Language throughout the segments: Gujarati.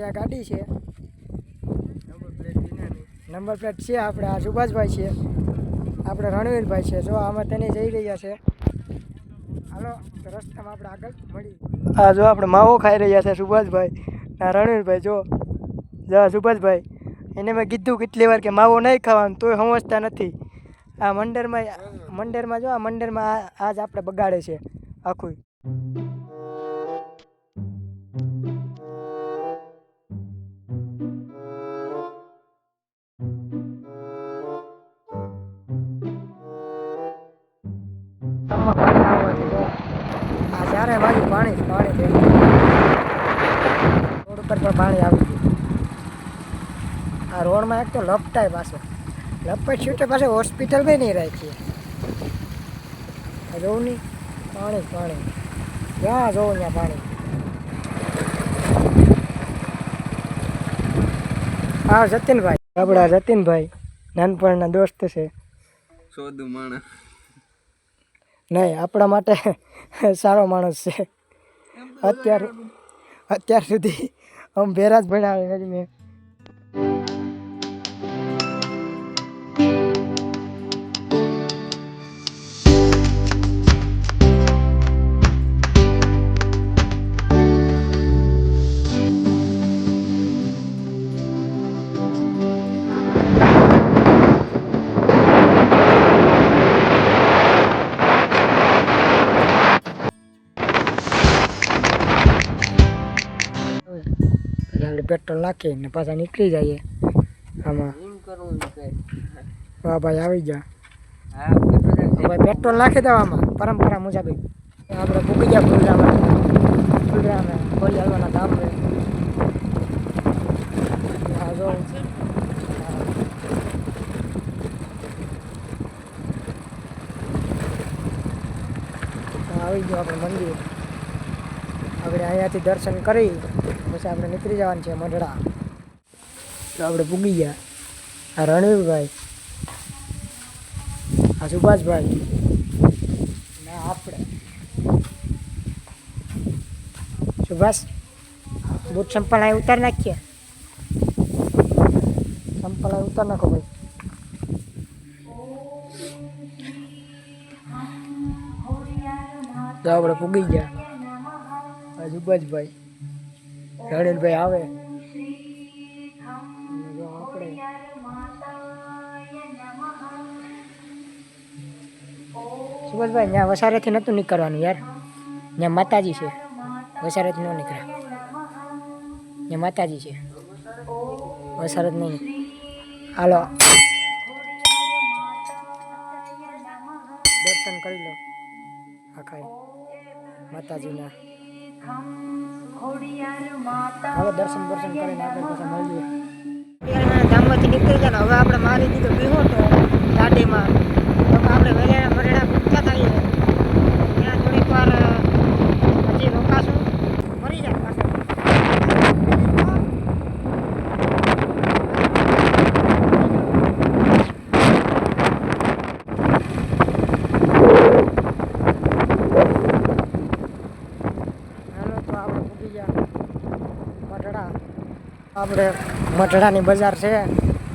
આપણી આ ગાડી છે. નંબર પ્લેટ છે આપણે આ સુભાષભાઈ છે. આપણે રણવીરભાઈ છે. જો આમાં તેને જઈ રહ્યા છે. હાલો રસ્તામાં આપણે આગળ મળી. હા જો આપણે માવો ખાઈ રહ્યા છે સુભાષભાઈ. આ રણવીરભાઈ, જો. જો, સુભાષભાઈ. એને મેં કીધું કેટલી વાર કે માવો નહીં ખાવાનું, તોય સમજતા નથી. આ મંડળમાં મંડળમાં જો, આ મંડળમાં આ આજ આપણે બગાડે છે આખું. આ ચારે બાજુ પાણી પાણી રોડ ઉપર પણ પાણી આવી ગયું. આ રોડમાં એક તો લપટાય પાછો. લપટ છૂટે પાસે હોસ્પિટલ બી નહીં રાખીએ જોઉં નહીં પાણી પાણી. જ્યાં જોઉં ત્યાં પાણી? હા, જતીનભાઈ. આપણા જતીનભાઈ. નાનપણના દોસ્ત છે. સોદું માણસ નહીં આપણા માટે સારો માણસ છે. અત્યાર અત્યાર સુધી આમ ભેરા જ ભણાવે મેં. આપણે પેટ્રોલ નાખીને પાછા નીકળી જઈએ. આમાં. એમ કરવું કે વાહ ભાઈ આવી જા હા ભાઈ પેટ્રોલ નાખી દેવામાં પરંપરા મુજબ. આપણે પૂકી ગયા ફૂલરામાં ફૂલરામાં બોલી હાલવાના ધામ હા આવી ગયો આપણે મંદિર. આપણે અહીંયાથી દર્શન કરી, પછી આપણે નીકળી જવાનું છે મઢડા તો આપણે પૂગી ગયા. આ રણવીરભાઈ. આ સુભાષભાઈ. ને આપણે. સુભાષ, બૂટ સંપલ અહીં ઉતાર નાખીએ. સંપલ અહીં ઉતાર નાખો ભાઈ. તો આપણે પૂગી ગયા. આ સુભાષભાઈ આવે. આપણે સુભાષભાઈ, ત્યાં વસારેથી નહોતું નીકળવાનું યાર. ત્યાં માતાજી છે. વસારેથી ન નીકળે. ત્યાં માતાજી છે. વસારત નહીં. હાલો. દર્શન કરી લો. આખા માતાજીના. હાલો દર્શન દર્શન કરીને આપણે પાછા મળીએ. ધામમાંથી નીકળી ગયા ને હવે આપણે મારી દીધો બીહો તો ગાડીમાં તો આપણે વહેલા મરેડા પૂછતા થઈએ ત્યાં થોડીક વાર અ, હજી રોકાશું મરી જાય પાછળ હાલો તો આપણે પૂગી મઢડા. આપણે મઢડાની બજાર છે,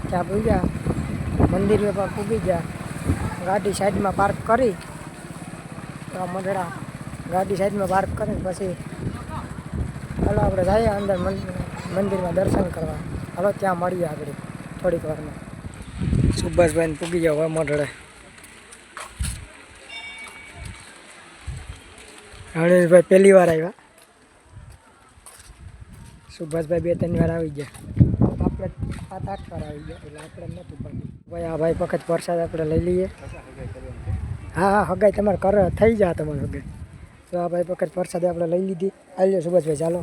ત્યાં પૂગ્યા. મંદિર પણ પૂગી ગયા. ગાડી સાઈડમાં પાર્ક કરી. મઢડા ગાડી સાઈડમાં પાર્ક કરી, પછી હાલો આપણે જઈએ અંદર મંદિરમાં દર્શન કરવા. હાલો, ત્યાં મળીએ આગળ થોડીક વારમાં. સુભાષભાઈને પૂગી ગયા હવે મઢડે. રણેશભાઈ પહેલી વાર આવ્યા. સુભાષભાઈ બે ત્રણ વાર આવી ગયા. આપણે સાત આઠ વાર આવી ગયા, એટલે આપણે નહોતું પડતું ભાઈ, આ ભાઈ વખત વરસાદ આપણે લઈ લઈએ. હા હા, હગાઈ તમારે કર થઈ જા તમારે હગાઈ. તો આ ભાઈ વખત વરસાદ આપણે લઈ લીધી. આવી લો સુભાષભાઈ, ચાલો.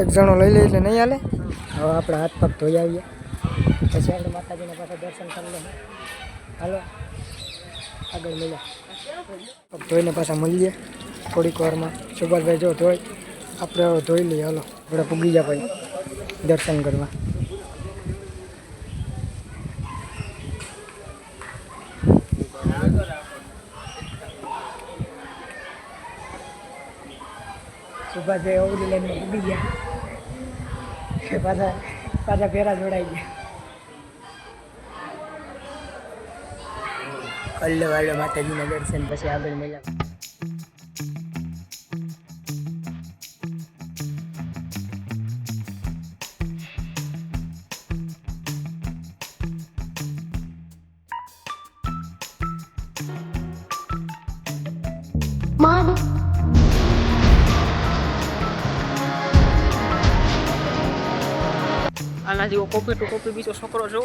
એક જણો લઈ લે એટલે નહીં હાલે? હવે આપણે હાથ પગ ધોઈ આવીએ. પછી આપણે માતાજીના પાસે દર્શન કરી લઈએ. હાલો. આગળ મળ્યા પગ ધોઈને પાછા મળીએ. થોડીક વારમાં સુભાષભાઈ જો ધોઈ, આપણે ધોઈ લઈએ, હાલો. આપણે પૂગી ગયા ભાઈ, દર્શન કરવા. સુભાષભાઈ ઓગળી લઈને ઉડી ગયા. પાછા પાછા ફેરા જોડાઈ ગયા. કલ્લો વાલ્લો માતાજીના દર્શન પછી આગળ મળ્યા. આના જેવો કોપી ટુ કોપી બીજો છોકરો જો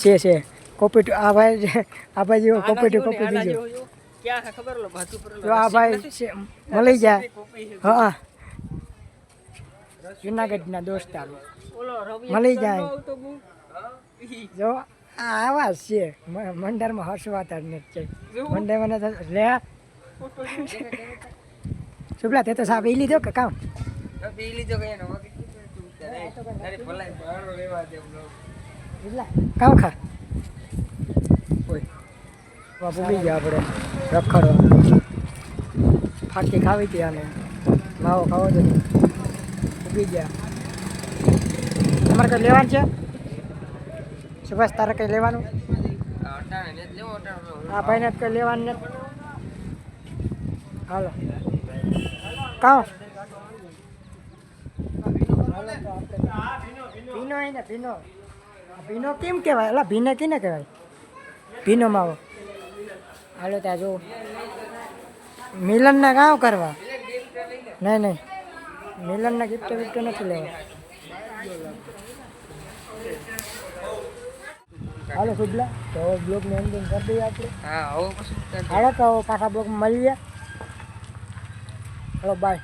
છે છે. કોપી ટુ આ ભાઈ આ ભાઈ જેવો કોપી ટુ કોપી બીજો. ક્યાં ખબર લો ભાતું પર જો આ ભાઈ મળી જાય. હા. જુનાગઢના દોસ્તારો. મળી જાય. જો આ આવા છે. મંડળમાં હસવાતા જ નથી મંડળ મને લે. શુભલા તે તો સાહેબ એ લીધો કે કામ? લીધો કે એનો ભૂલી ગયા આપણે રખડો ફાકી ખાવી હતી આને. માવો ખાવો તો ભૂગી ગયા તમારે કંઈ લેવાનું છે સુભાષ તારે કંઈ લેવાનું હા ભાઈને કંઈ લેવાનું નથી હાલો કાં ભીનો ને ભીનો. ભીનો. કેમ કહેવાય? અલા ભીને કેને કહેવાય? ભીનો માવો હાલો ત્યાં જો મિલનના કાં કરવા. નહીં નહીં. મિલનના ગિફ્ટ વિફ્ટ નથી લેવા. હાલો શુભલા. તો બ્લોગની એન્ડિંગ કરી દઈએ આપણે. હા હવે પછી હાલો તો પાછા બ્લોગમાં મળીએ. Hello by